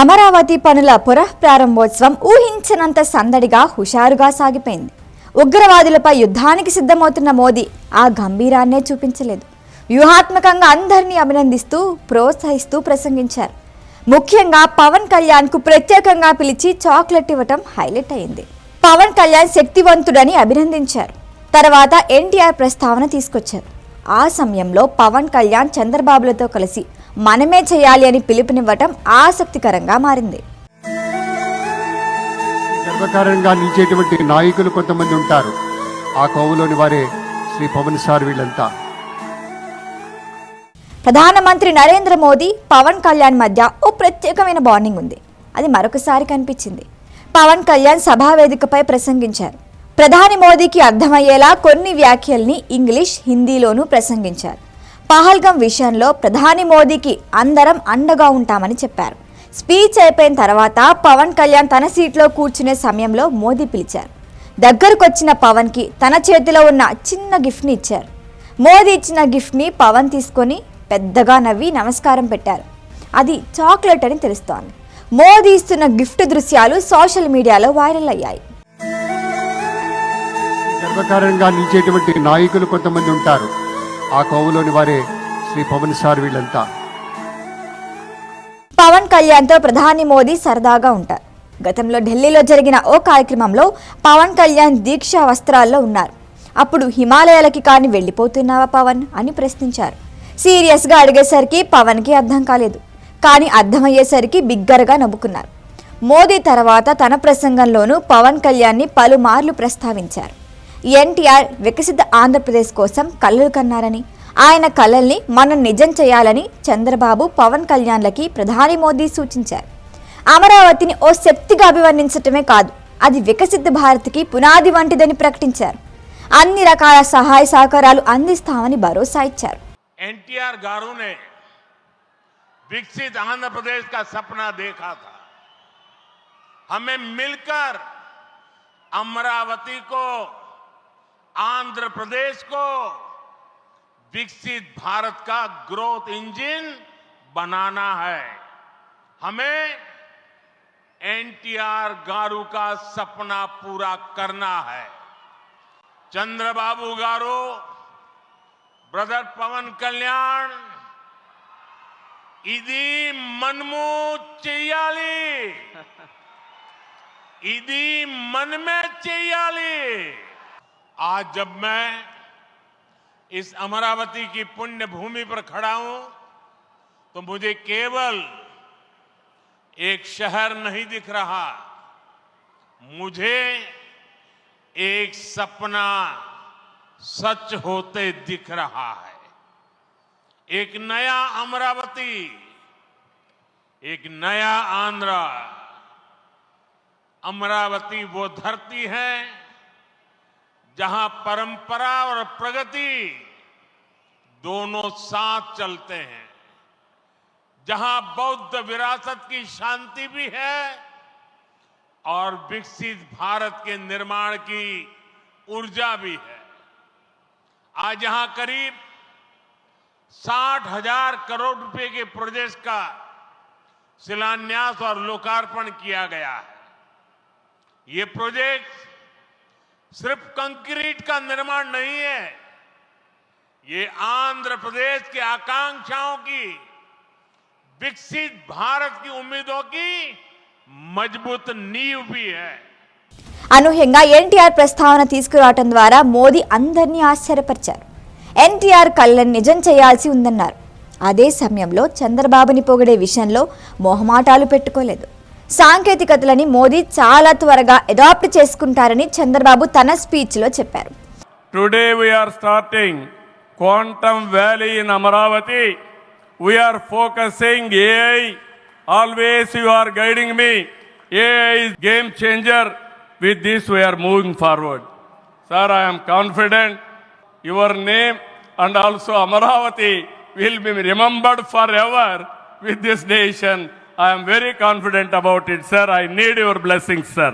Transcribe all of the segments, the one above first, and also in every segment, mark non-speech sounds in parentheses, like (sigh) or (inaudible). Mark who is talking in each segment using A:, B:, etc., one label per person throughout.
A: అమరావతి పనుల పునః ప్రారంభోత్సవం ఊహించినంత సందడిగా హుషారుగా సాగిపోయింది. ఉగ్రవాదులపై యుద్ధానికి సిద్ధమవుతున్న మోదీ ఆ గంభీరాన్నే చూపించలేదు. వ్యూహాత్మకంగా అందరినీ అభినందిస్తూ ప్రోత్సహిస్తూ ప్రసంగించారు. ముఖ్యంగా పవన్ కళ్యాణ్కు ప్రత్యేకంగా పిలిచి చాక్లెట్ ఇవ్వటం హైలైట్ అయింది. పవన్ కళ్యాణ్ శక్తివంతుడని అభినందించారు. తర్వాత ఎన్టీఆర్ ప్రస్తావన తీసుకొచ్చారు. ఆ సమయంలో పవన్ కళ్యాణ్ చంద్రబాబులతో కలిసి మనమే చేయాలి అని పిలుపునివ్వటం ఆసక్తికరంగా మారింది.
B: గర్వకారంగా నిలిచేటువంటి నాయకులు కొంతమంది ఉంటారు. ఆ కోవలోని వారే శ్రీ పవన్ సార్ వీళ్ళంతా.
A: ప్రధానమంత్రి నరేంద్ర మోదీ పవన్ కళ్యాణ్ మధ్య ఓ ప్రత్యేకమైన బాండింగ్ ఉంది. అది మరొకసారి కనిపించింది. పవన్ కళ్యాణ్ సభా వేదికపై ప్రసంగించారు. ప్రధాని మోదీకి అర్థమయ్యేలా కొన్ని వ్యాఖ్యల్ని ఇంగ్లీష్ హిందీలోనూ ప్రసంగించారు. పహల్గం విషయంలో ప్రధాని మోదీకి అందరం అండగా ఉంటామని చెప్పారు. స్పీచ్ అయిపోయిన తర్వాత పవన్ కళ్యాణ్ తన సీట్లో కూర్చునే సమయంలో మోదీ పిలిచారు. దగ్గరకొచ్చిన పవన్కి తన చేతిలో ఉన్న చిన్న గిఫ్ట్ని ఇచ్చారు. మోదీ ఇచ్చిన గిఫ్ట్ని పవన్ తీసుకొని పెద్దగా నవ్వి నమస్కారం పెట్టారు. అది చాక్లెట్ అని తెలుస్తోంది. మోదీ ఇస్తున్న గిఫ్ట్ దృశ్యాలు సోషల్ మీడియాలో వైరల్ అయ్యాయి.
B: గర్వకారంగా నిలిచేటువంటి నాయకులు కొంతమంది ఉంటారు. ఆ కోవలోని వారే శ్రీ పవన్ సార్ వీళ్ళంతా.
A: పవన్ కళ్యాణ్తో ప్రధాని మోదీ సరదాగా ఉంటారు. గతంలో ఢిల్లీలో జరిగిన ఓ కార్యక్రమంలో పవన్ కళ్యాణ్ దీక్షా వస్త్రాల్లో ఉన్నారు. అప్పుడు హిమాలయాలకి కాని వెళ్ళిపోతున్నావా పవన్? అని ప్రశ్నించారు. సీరియస్గా అడిగేసరికి పవన్కి అర్థం కాలేదు. కానీ అర్థమయ్యేసరికి బిగ్గరగా నవ్వుకున్నారు. మోదీ తర్వాత తన ప్రసంగంలోనూ పవన్ కళ్యాణ్ని పలుమార్లు ప్రస్తావించారు. ఎన్టీఆర్ వికసిత ఆంధ్రప్రదేశ్ కోసం కలలు కన్నారని ఆయన కలల్ని మనం నిజం చేయాలని చంద్రబాబు పవన్ కళ్యాణ్లకి ప్రధాని మోదీ సూచించారు అమరావతిని ఓ శక్తిగా అభివర్ణించటమే కాదు అది వికసిత భారత్కి పునాది వంటిదని ప్రకటించారు అన్ని రకాల సహాయ సహకారాలు అందిస్తామని భరోసా ఇచ్చారు
C: एनटीआर गारू ने विकसित आंध्र प्रदेश का सपना देखा था हमें मिलकर अमरावती को आंध्र प्रदेश को विकसित भारत का ग्रोथ इंजन बनाना है। हमें एनटीआर गारू का सपना पूरा करना है। चंद्रबाबू गारू ब्रदर पवन कल्याण इदी मनमू चैयाली। (laughs) इदी मन में चियाली। आज जब मैं इस अमरावती की पुण्य भूमि पर खड़ा हूँ तो मुझे केवल एक शहर नहीं दिख रहा, मुझे एक सपना सच होते दिख रहा है। एक नया अमरावती, एक नया आंध्र, अमरावती वो धरती है जहाँ परंपरा और प्रगति दोनों साथ चलते हैं, जहाँ बौद्ध विरासत की शांति भी है और विकसित भारत के निर्माण की ऊर्जा भी है। आज यहाँ करीब साठ हज़ार करोड़ रुपए के प्रोजेक्ट का शिलान्यास और लोकार्पण किया गया है। ये प्रोजेक्ट सिर्फ कंक्रीट का निर्माण नहीं है ये आंध्र प्रदेश की आकांक्षाओं की विकसित भारत की उम्मीदों की मजबूत नींव भी है
A: అనూహ్యంగా ఎన్టీఆర్ ప్రస్తావన తీసుకురావటం ద్వారా మోదీ అందరినీ ఆశ్చర్యపరిచారు ఎన్టీఆర్ కళ్ళని నిజం చేయాల్సి ఉందన్నారు అదే సమయంలో చంద్రబాబుని పొగిడే విషయంలో మొహమాటాలు పెట్టుకోలేదు సాంకేతికతలని మోదీ చాలా త్వరగా అడాప్ట్ చేసుకుంటారని చంద్రబాబు తన స్పీచ్లో చెప్పారు
D: today we are starting quantum valley in Amaravati we are focusing AI always you are guiding me AI game changer with this we are moving forward sir I'm confident your name and also Amaravati will be remembered forever with this nation forever with this nation. I am very confident about it, sir. I need your blessings, sir.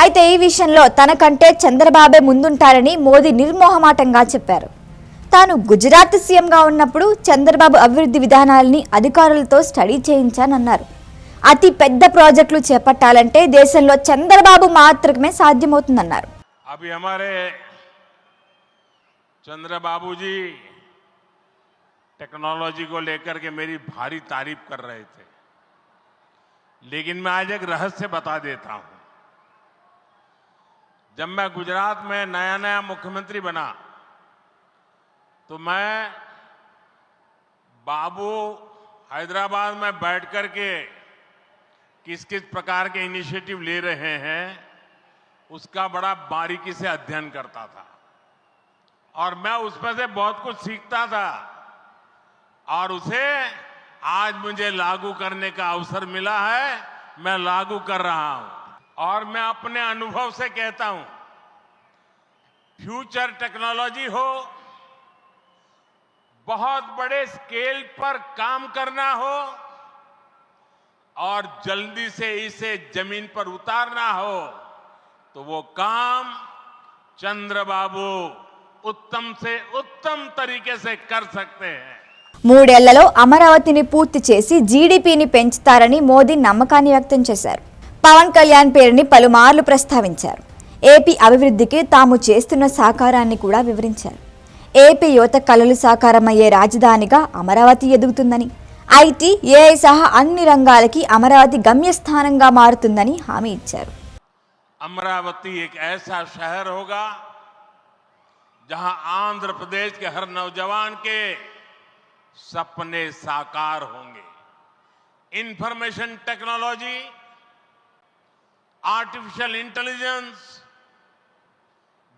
A: అయితే ఈ విషయంలో తనకంటే చంద్రబాబే ముందుంటారని మోదీ నిర్మోహమాటంగా చెప్పారు తాను గుజరాత్ సీఎంగా ఉన్నప్పుడు చంద్రబాబు అభివృద్ధి విధానాలని అధికారులతో స్టడీ చేయించానన్నారు అతి పెద్ద ప్రాజెక్టులు చేపట్టాలంటే దేశంలో చంద్రబాబు మాత్రమే సాధ్యమవుతుందన్నారు
C: अभी हमारे चंद्र बाबू जी टेक्नोलॉजी को लेकर के मेरी भारी तारीफ कर रहे थे लेकिन मैं आज एक रहस्य बता देता हूँ। जब मैं गुजरात में नया नया मुख्यमंत्री बना तो मैं बाबू हैदराबाद में बैठ कर के किस किस प्रकार के इनिशिएटिव ले रहे हैं, उसका बड़ा बारीकी से अध्ययन करता था। और मैं उसमें से बहुत कुछ सीखता था। और उसे आज मुझे लागू करने का अवसर मिला है, मैं लागू कर रहा हूँ। और मैं अपने अनुभव से कहता हूँ फ्यूचर टेक्नोलॉजी हो, बहुत बड़े स्केल पर काम करना हो, और जल्दी से इसे ज़मीन पर उतारना हो तो वो काम चंद्रबाबू उत्तम से उत्तम तरीके से कर सकते हैं।
A: మూడేళ్లలో అమరావతిని పూర్తి చేసి జీడీపీని పెంచుతారని మోదీ నమ్మకాన్ని వ్యక్తం చేశారు పవన్ కళ్యాణ్ పేరుని పలుమార్లు ప్రస్తావించారు ఏపీ అభివృద్ధికి తాము చేస్తున్న సహకారాన్ని కూడా వివరించారు ఏపీ యువత కలలు సాకారమయ్యే రాజధానిగా అమరావతి ఎదుగుతుందని ఐటీ ఏఐ సహా అన్ని రంగాలకి అమరావతి గమ్యస్థానంగా మారుతుందని హామీ ఇచ్చారు
C: अमरावती एक ऐसा शहर होगा जहां आंध्र प्रदेश के हर नौजवान के सपने साकार होंगे। Information technology artificial intelligence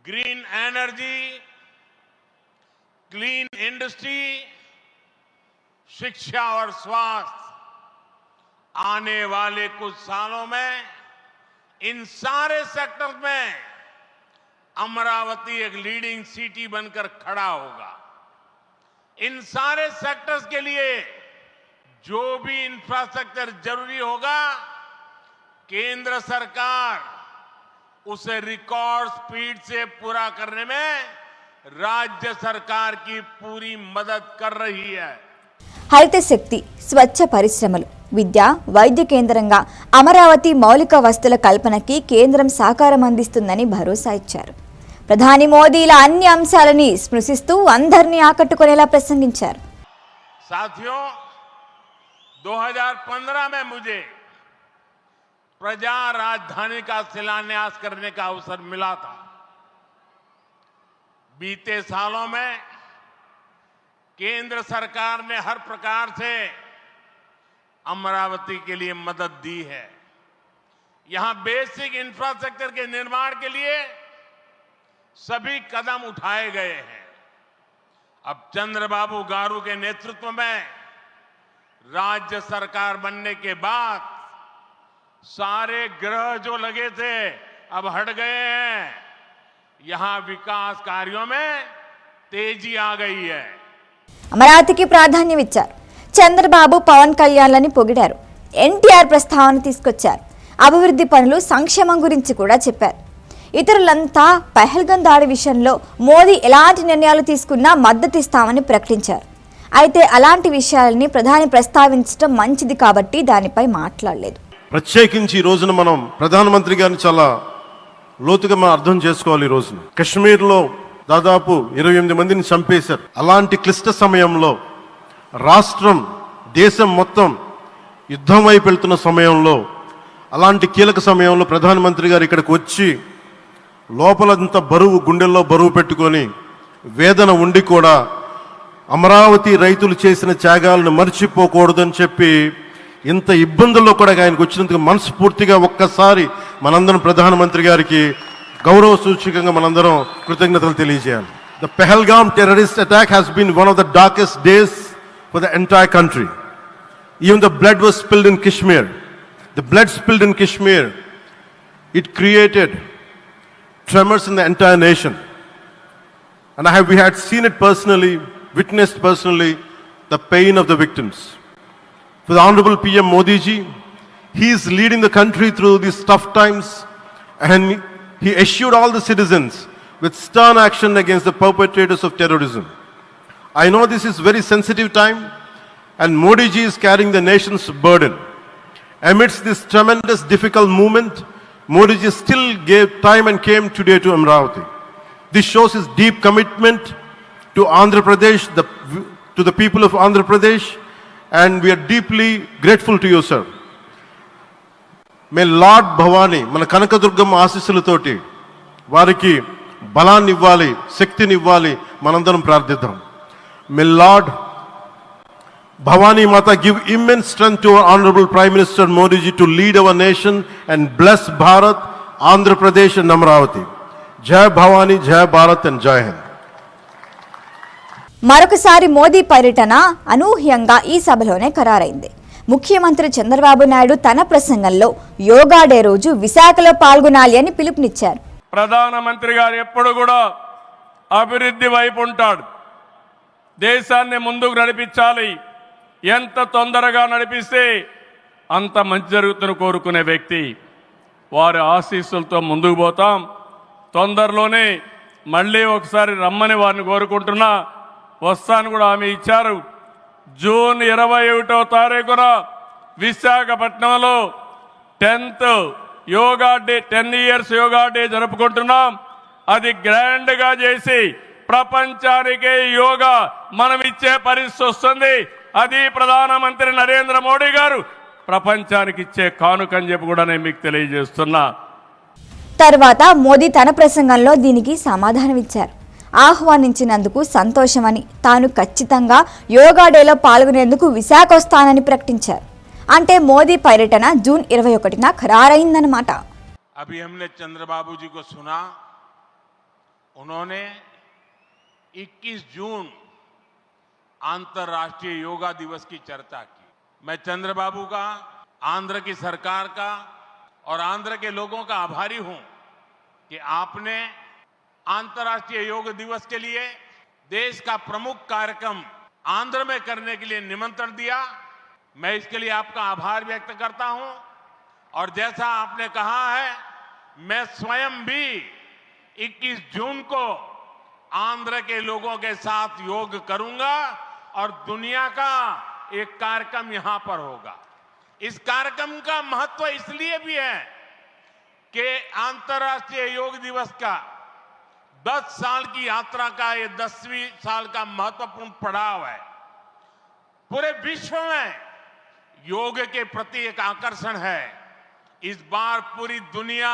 C: green energy clean industry शिक्षा और स्वास्थ्य। आने वाले कुछ सालों में इन सारे सेक्टर में अमरावती एक लीडिंग सिटी बनकर खड़ा होगा। इन सारे सेक्टर्स के लिए जो भी इंफ्रास्ट्रक्चर जरूरी होगा केंद्र सरकार उसे रिकॉर्ड स्पीड से पूरा करने में राज्य सरकार की पूरी मदद कर रही है
A: హరిత శక్తి స్వచ్ఛ పరిశ్రమలు విద్య వైద్య కేంద్రంగా అమరావతి మౌలిక వస్తుల కల్పనకి కేంద్రం సహకారం అందిస్తుందని భరోసా ఇచ్చారు ప్రధాని మోదీ ఇలా అన్ని అంశాలని స్పృశిస్తూ అందరినీ ఆకట్టుకునేలా ప్రసంగించారు
C: साथियों 2015 में मुझे प्रजा राजधानी का शिलान्यास करने का अवसर मिला था बीते सालों में केंद्र सरकार ने हर प्रकार से अमरावती के लिए मदद दी है यहां बेसिक इंफ्रास्ट्रक्चर के निर्माण के लिए सभी कदम उठाए गए हैं अब चंद्रबाबू गारू के नेतृत्व में राज्य सरकार बनने के बाद सारे ग्रह जो लगे थे अब हट गए हैं यहां विकास कार्यों में तेजी आ गई है
A: అమరావతికి ప్రాధాన్యం ఇచ్చారు చంద్రబాబు పవన్ కళ్యాణ్లని పొగిడారు ఎన్టీఆర్ ప్రస్తావన తీసుకొచ్చారు అభివృద్ధి పనులు సంక్షేమం గురించి కూడా చెప్పారు ఇతరులంతా పెహల్గన్ దాడి విషయంలో మోదీ ఎలాంటి నిర్ణయాలు తీసుకున్నా మద్దతిస్తామని ప్రకటించారు. అయితే అలాంటి విషయాలని ప్రధాని ప్రస్తావించడం మంచిది కాబట్టి దానిపై మాట్లాడలేదు.
E: ప్రత్యేకించి ఈ రోజున మనం ప్రధానమంత్రి గారిని చాలా లోతుగా మనం అర్థం చేసుకోవాలి ఈ రోజున. కశ్మీర్లో దాదాపు ఇరవై ఎనిమిది మందిని చంపేశారు. అలాంటి క్లిష్ట సమయంలో రాష్ట్రం దేశం మొత్తం యుద్ధం వైపు వెళ్తున్న సమయంలో అలాంటి కీలక సమయంలో ప్రధానమంత్రి గారు ఇక్కడికి వచ్చి లోపలంత బరువు గుండెల్లో బరువు పెట్టుకొని వేదన ఉండి కూడా అమరావతి రైతులు చేసిన త్యాగాలను మర్చిపోకూడదని చెప్పి ఇంత ఇబ్బందుల్లో కూడా ఆయనకు వచ్చినందుకు మనస్ఫూర్తిగా ఒక్కసారి మనందరం ప్రధానమంత్రి గారికి గౌరవ సూచకంగా మనందరం కృతజ్ఞతలు తెలియజేయాలి. The Pahalgam terrorist attack has been one of the darkest days for the entire country even the blood was spilled in Kashmir the blood spilled in Kashmir it created tremors in the entire nation. And I have, we had seen it personally, witnessed personally, the pain of the victims. For the Honorable PM Modi ji, he is leading the country through these tough times and he assured all the citizens with stern action against the perpetrators of terrorism. I know this is very sensitive time and Modi ji is carrying the nation's burden. Amidst this tremendous difficult movement, Modiji still gave time and came today to Amravati. This shows his deep commitment to Andhra Pradesh, the, to the people of Andhra Pradesh, and we are deeply grateful to you, sir. May lord Bhavani మన కనకదుర్గమ్మ ఆశీస్సులతోటి వారికి బలాన్ని ఇవ్వాలి శక్తిని ఇవ్వాలి మనందరం ప్రార్థిద్దాం may lord Bhavani Mata give immense strength to honourable prime minister Modiji to lead our nation and bless Bharat Andhra Pradesh and Amaravati జయ భవానీ జయ Bharat and జయ హింద్
A: మరొకసారి మోదీ పర్యటన అనూహ్యంగా ఈ సభలోనే ఖరారైంది. ముఖ్యమంత్రి చంద్రబాబు నాయుడు తన ప్రసంగంలో యోగా డే రోజు విశాఖలో పాల్గొనాలి అని పిలుపునిచ్చారు.
D: ప్రధానమంత్రి గారు ఎప్పుడు కూడా అభివృద్ధి వైపు ఉంటాడు. దేశాన్ని ముందుకు నడిపించాలి. ఎంత తొందరగా నడిపిస్తే అంత మంచి జరుగుతున్న కోరుకునే వ్యక్తి. వారి ఆశీస్సులతో ముందుకు పోతాం. తొందరలోనే మళ్ళీ ఒకసారి రమ్మని వారిని కోరుకుంటున్నా. వస్తాను కూడా ఆమె ఇచ్చారు. జూన్ ఇరవై ఒకటో తారీఖున విశాఖపట్నంలో tenth yoga day ten years yoga day జరుపుకుంటున్నాం. అది గ్రాండ్గా చేసి ప్రపంచానికే యోగా మనం ఇచ్చే పరిస్థితి వస్తుంది. అది ప్రధానమంత్రి నరేంద్ర మోడీ గారు ప్రపంచానికి ఇచ్చే కానుకని చెప్పి కూడా నేను మీకు తెలియజేస్తున్నా
A: తర్వాత మోదీ తన ప్రసంగంలో దీనికి సమాధానమిచ్చారు ఆహ్వానించినందుకు సంతోషమని తాను ఖచ్చితంగా యోగా డేలో పాల్గొనేందుకు విశాఖ వస్తానని ప్రకటించారు అంటే మోదీ పర్యటన జూన్ ఇరవై ఒకటిన ఖరారైందన్నమాట
C: अभी हमने चंद्रबाबू जी को सुना उन्होंने 21 जून अंतर्राष्ट्रीय योगा दिवस की चर्चा की। मैं चंद्रबाबू का, आंध्र की सरकार का और आंध्र के लोगों का आभारी हूँ कि आपने अंतर्राष्ट्रीय योग दिवस के लिए देश का प्रमुख कार्यक्रम आंध्र में करने के लिए निमंत्रण दिया। मैं इसके लिए आपका आभार व्यक्त करता हूँ। और जैसा आपने कहा है, मैं स्वयं भी 21 जून को आंध्र के लोगों के साथ योग करूँगा और दुनिया का एक कार्यक्रम यहाँ पर होगा। इस कार्यक्रम का महत्व इसलिए भी है कि अंतर्राष्ट्रीय योग दिवस का 10 साल की यात्रा का ये दसवीं साल का महत्वपूर्ण पड़ाव है। पूरे विश्व में योग के प्रति एक आकर्षण है। इस बार पूरी दुनिया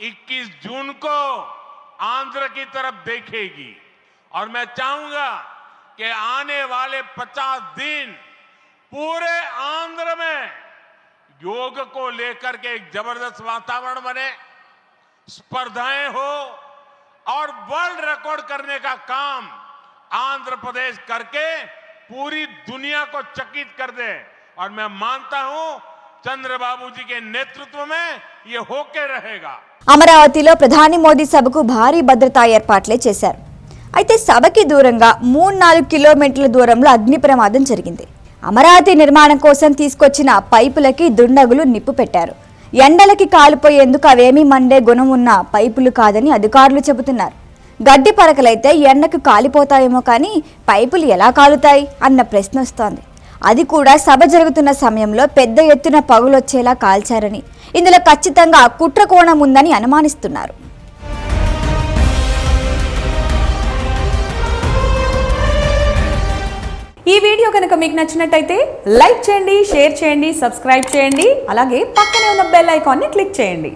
C: 21 जून को आंध्र की तरफ़ देखेगी। और मैं चाहूँगा कि आने वाले 50 दिन पूरे आंध्र में योग को लेकर के एक ज़बरदस्त वातावरण बने, स्पर्धाएँ हो, और वर्ल्ड रिकॉर्ड करने का काम आंध्र प्रदेश करके पूरी दुनिया को चकित कर दे। और मैं मानता हूँ चंद्रबाबू जी के नेतृत्व में ये होके रहेगा।
A: అమరావతిలో ప్రధాని మోదీ సభకు భారీ భద్రతా ఏర్పాట్లే చేశారు. అయితే సభకి దూరంగా మూడు నాలుగు కిలోమీటర్ల దూరంలో అగ్ని ప్రమాదం జరిగింది. అమరావతి నిర్మాణం కోసం తీసుకొచ్చిన పైపులకి దుండగులు నిప్పు పెట్టారు. ఎండలకి కాలిపోయేందుకు అవేమీ మండే గుణం ఉన్న పైపులు కాదని అధికారులు చెబుతున్నారు. గడ్డి పరకలైతే ఎండకు కాలిపోతాయేమో కానీ పైపులు ఎలా కాలుతాయి అన్న ప్రశ్న వస్తోంది. అది కూడా సభ జరుగుతున్న సమయంలో పెద్ద ఎత్తున పగులొచ్చేలా కాల్చారని. ఇందులో ఖచ్చితంగా కుట్ర కోణం ఉందని అనుమానిస్తున్నారు.
F: ఈ వీడియో కనుక మీకు నచ్చినట్టయితే లైక్ చేయండి షేర్ చేయండి సబ్స్క్రైబ్ చేయండి. అలాగే పక్కనే ఉన్న బెల్ ఐకాన్ని క్లిక్ చేయండి.